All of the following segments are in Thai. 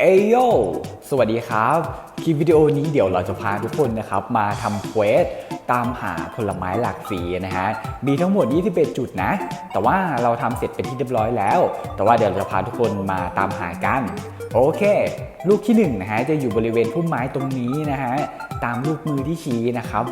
เอโยสวัสดีครับ คลิปวิดีโอนี้เดี๋ยวเราจะพาทุกคนนะครับ มาทำเควสตามหาผลไม้หลากสีนะฮะ มีทั้งหมด 21 จุดนะ แต่ว่าเราทำเสร็จเป็นที่เรียบร้อยแล้ว แต่ว่าเดี๋ยวเราจะพาทุกคนมาตามหากัน โอเค ลูกที่1นงนะฮะ จะอยู่บริเวณพุ่มไม้ตรงนี้นะฮะ ตามลูกมือที่ชี้นะครับ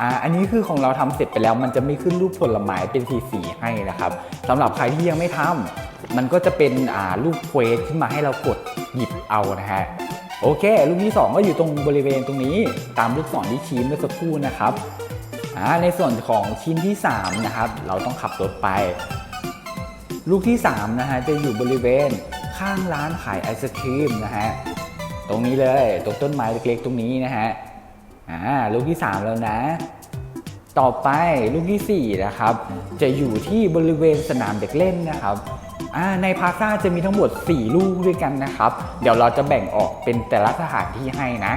อ่าอันนี้คือของเราทำเสร็จไปแล้วมันจะไม่ขึ้นรูปผลไม้เป็นสีสีให้นะครับสำหรับใครที่ยังไม่ทำ มันก็จะเป็นอ่ารูปเควสขึ้นมาให้เรากดหยิบเอานะฮะโอเค ลูกที่ 2 ก็อยู่ตรงบริเวณตรงนี้ตามลูกศรที่ชี้เมื่อสักครู่นะครับอ่าในส่วนของชิ้นที่ 3 นะครับ เราต้องขับรถไป ลูกที่ 3 นะฮะจะอยู่บริเวณข้างร้านขายไอศครีมนะฮะตรงนี้เลยตรงต้นไม้เล็กๆตรงนี้นะฮะอ่าลูกที่ 3 แล้วนะ ต่อไปลูกทีสี่4 นะครับ จะอยู่ที่บริเวณสนามเด็กเล่นนะครับ ในพาซ่าจะมีทั้งหมด 4 ลูกด้วยกันนะครับ เดี๋ยวเราจะแบ่งออกเป็นแต่ละสถานที่ให้นะ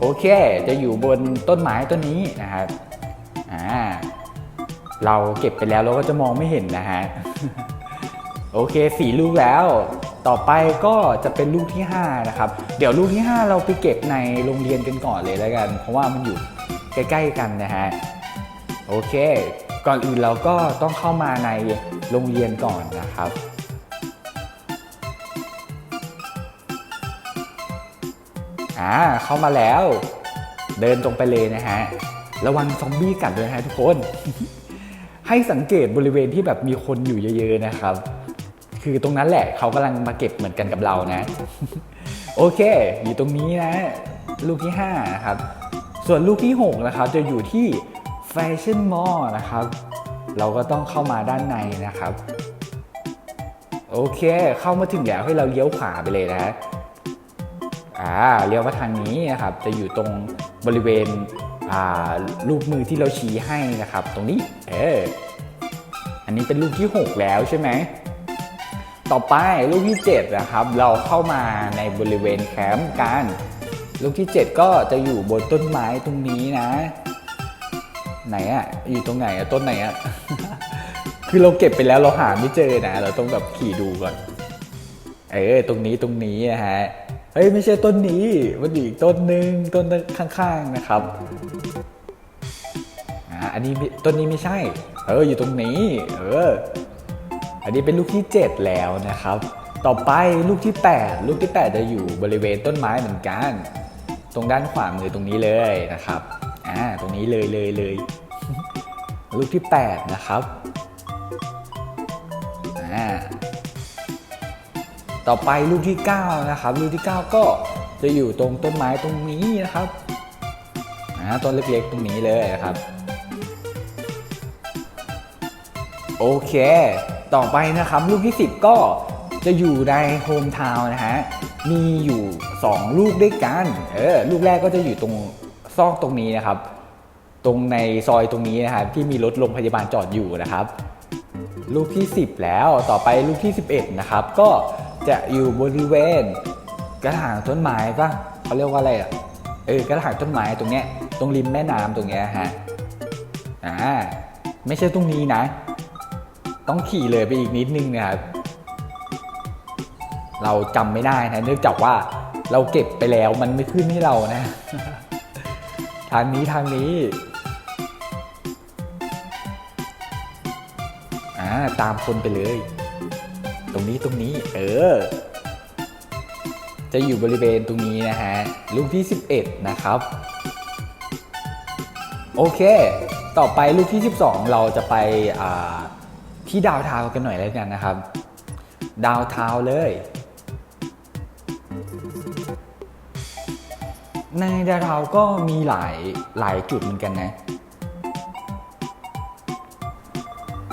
โอเค จะอยู่บนต้นไม้ต้นนี้นะครับอ่าเราเก็บไปแล้วเราก็จะมองไม่เห็นนะฮะโอเคสี่ลูกแล้ว ต่อไปก็จะเป็นลูกที่ 5 นะครับ เดี๋ยวลูกที่ 5 เราไปเก็บในโรงเรียนกันก่อนเลยแล้วกัน เพราะว่ามันอยู่ใกล้ ๆ กันนะฮะ โอเค ก่อนอื่นเราก็ต้องเข้ามาในโรงเรียนก่อนนะครับอ่าเข้ามาแล้ว เดินตรงไปเลยนะฮะ ระวังซอมบี้กัดด้วยนะฮะทุกคน ให้สังเกตบริเวณที่แบบมีคนอยู่เยอะๆนะครับ คือตรงนั้นแหละเขากำลังมาเก็บเหมือนกันกับเรานะ โอเค อยู่ตรงนี้นะ ลูกที่5นะครับ ส่วนลูกที่6นะครับจะอยู่ที่ แฟชั่นมอลล์นะครับ เราก็ต้องเข้ามาด้านในนะครับ โอเค เข้ามาถึงแล้วให้เราเลี้ยวขวาไปเลยนะอ่าเลี้ยวมาทางนี้นะครับ จะอยู่ตรงบริเวณอ่ารูปมือที่เราชี้ให้นะครับ ตรงนี้ เอออันนี้เป็นลูกที่ 6 แล้วใช่ไหมต่อไปลูกที่ 7 นะครับ เราเข้ามาในบริเวณแคมป์กันลูกที่ 7 ก็จะอยู่บนต้นไม้ตรงนี้นะ ไหนอะอยู่ตรงไหนอะต้นไหนอะคือเราเก็บไปแล้วเราหาไม่เจอนะ เราต้องแบบขี่ดูก่อน เออตรงนี้ตรงนี้นะฮะเฮ้ยไม่ใช่ต้นนี้มันอยู่อีกต้นหนึ่งต้นข้างๆนะครับอ่าอันนี้ต้นนี้ไม่ใช่ เอออยู่ตรงนี้ เออ อันนี้เป็นลูกที่ 7 แล้วนะครับ ต่อไปลูกที่ 8 ลูกที่ 8 จะอยู่บริเวณต้นไม้เหมือนกัน ตรงด้านขวามือตรงนี้เลยนะครับ อ่าตรงนี้เลยเลยเลยลูกที่ 8 นะครับอ่าต่อไปลูกที่ 9 นะครับ ลูกที่ 9 ก็จะอยู่ตรงต้นไม้ตรงนี้นะครับอ่าต้นเล็กๆตรงนี้เลยนะครับ โอเค ต่อไปนะครับ ลูกที่ 10 ก็จะอยู่ในโฮมทาวน์นะฮะ มีอยู่ 2 ลูกด้วยกัน เออ ลูกแรกก็จะอยู่ตรง ซอกตรงนี้นะครับ ตรงในซอยตรงนี้นะครับที่มีรถโรงพยาบาลจอดอยู่นะครับลูกที่ 10 แล้วต่อไปลูกที่ 11 นะครับ ก็จะอยู่บริเวณกระถางต้นไม้ปะเขาเรียกว่าอะไรอะเออกระถางต้นไม้ตรงเนี้ยตรงริมแม่น้ำตรงเนี้ยฮะอ่าไม่ใช่ตรงนี้นะ ต้องขี่เลยไปอีกนิดนึงนะครับเราจำไม่ได้นะเนื่องจากว่าเราเก็บไปแล้วมันไม่ขึ้นให้เรานะ ทางนี้ทางนี้ อ่า ตามคนไปเลย ตรงนี้ตรงนี้ เออ จะอยู่บริเวณตรงนี้นะฮะ ลูกที่ 11 นะครับ โอเค ต่อไปลูกที่ 12 เราจะไปอ่าที่ดาวเทากันหน่อยแล้วกันนะครับ ดาวเทาเลย ในดาวเทาวก็มีหลายหลายจุดเหมือนกันนะ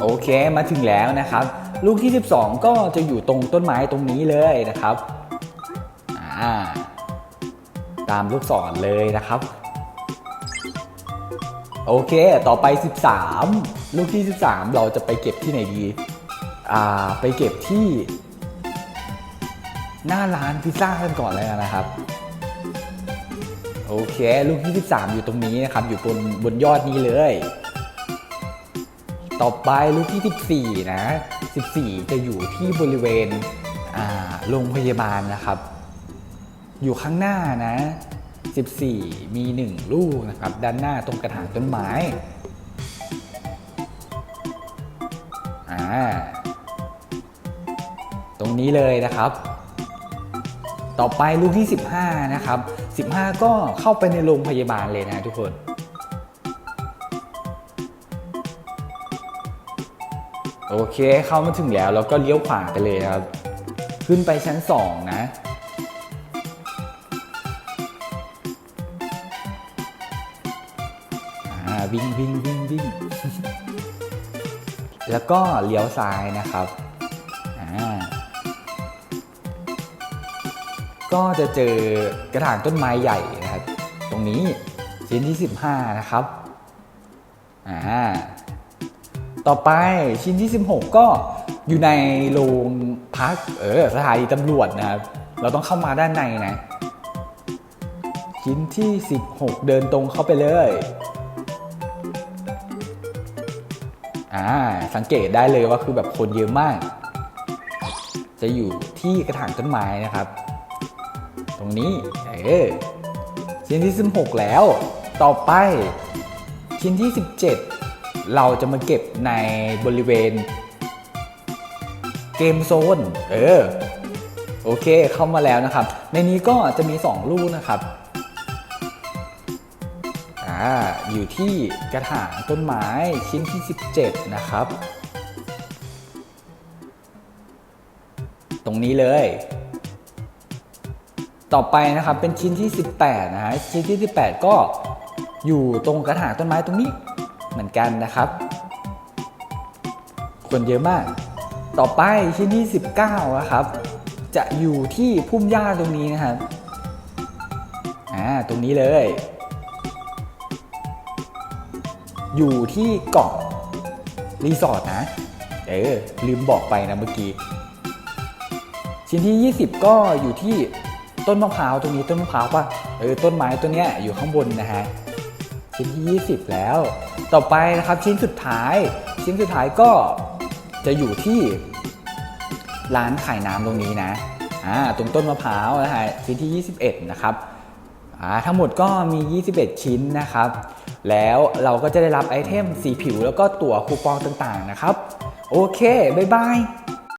โอเคมาถึงแล้วนะครับ ลูกที่ 12 ก็จะอยู่ตรงต้นไม้ตรงนี้เลยนะครับาตามลูกศรเลยนะครับ โอเค ต่อไป 13 ลูกที่ 13 เราจะไปเก็บที่ไหนดี อ่า ไปเก็บที่ หน้าร้านพิซซ่ากันก่อนเลยนะครับ โอเค ลูกที่13อยู่ตรงนี้นะครับ อยู่บนบนยอดนี้เลย ต่อไปลูกที่ 14 นะ 14 จะอยู่ที่บริเวณโรงพยาบาลนะครับ อยู่ข้างหน้านะ 14 มี 1 ลูกนะครับ ด้านหน้าตรงกระถางต้นไม้อ่าตรงนี้เลยนะครับ ต่อไปลูกที่ 15 นะครับ 15 ก็เข้าไปในโรงพยาบาลเลยนะทุกคนโอเคเข้ามาถึงแล้วแล้วก็เลี้ยวขวาไปเลยครับ ขึ้นไปชั้น 2 นะ วิ่งวิ่งวิ่งวิ่งแล้วก็เลี้ยวซ้ายนะครับ ก็จะเจอกระถางต้นไม้ใหญ่นะครับ ตรงนี้ชิ้นที่ 15 นะครับอ่าต่อไปชิ้นที่ 16 ก็อยู่ในโรงพักเออสถานีตำรวจนะครับ เราต้องเข้ามาด้านในนะ ชิ้นที่ 16 เดินตรงเข้าไปเลยอ่าสังเกตได้เลยว่าคือแบบคนเยอะมาก จะอยู่ที่กระถางต้นไม้นะครับ ตรงนี้ เออ ชิ้นที่ 16 แล้ว ต่อไป ชิ้นที่ 17 เราจะมาเก็บในบริเวณ เกมโซน เออ โอเค เข้ามาแล้วนะครับ ในนี้ก็จะมี 2 ลูกนะครับอ่าอยู่ที่กระถางต้นไม้ชิ้นที่ 17 นะครับ ตรงนี้เลย ต่อไปนะครับเป็นชิ้นที่ 18นะฮะชิ้นที่ 18 ก็อยู่ตรงกระถางต้นไม้ตรงนี้เหมือนกันนะครับ คนเยอะมาก ต่อไปชิ้นที่ 19นะครับ จะอยู่ที่พุ่มหญ้าตรงนี้นะครับอ่าตรงนี้เลย อยู่ที่เกาะรีสอร์ทนะเออลืมบอกไปนะเมื่อกี้ ชิ้นที่ 20 ก็อยู่ที่ ต้นมะพร้าวตรงนี้ต้นมะพร้าวป่ะเออต้นไม้ตัวเนี้ยอยู่ข้างบนนะฮะชิ้นที่ 20 แล้ว ต่อไปนะครับชิ้นสุดท้าย ชิ้นสุดท้ายก็จะอยู่ที่ร้านขายน้ำตรงนี้นะอ่าตรงต้นมะพร้าวนะฮะชิ้นที่ 21 นะครับอ่าทั้งหมดก็มี 21 ชิ้นนะครับ แล้วเราก็จะได้รับไอเทมสีผิวแล้วก็ตั๋วคูปองต่างๆนะครับ โอเค บ๊ายบาย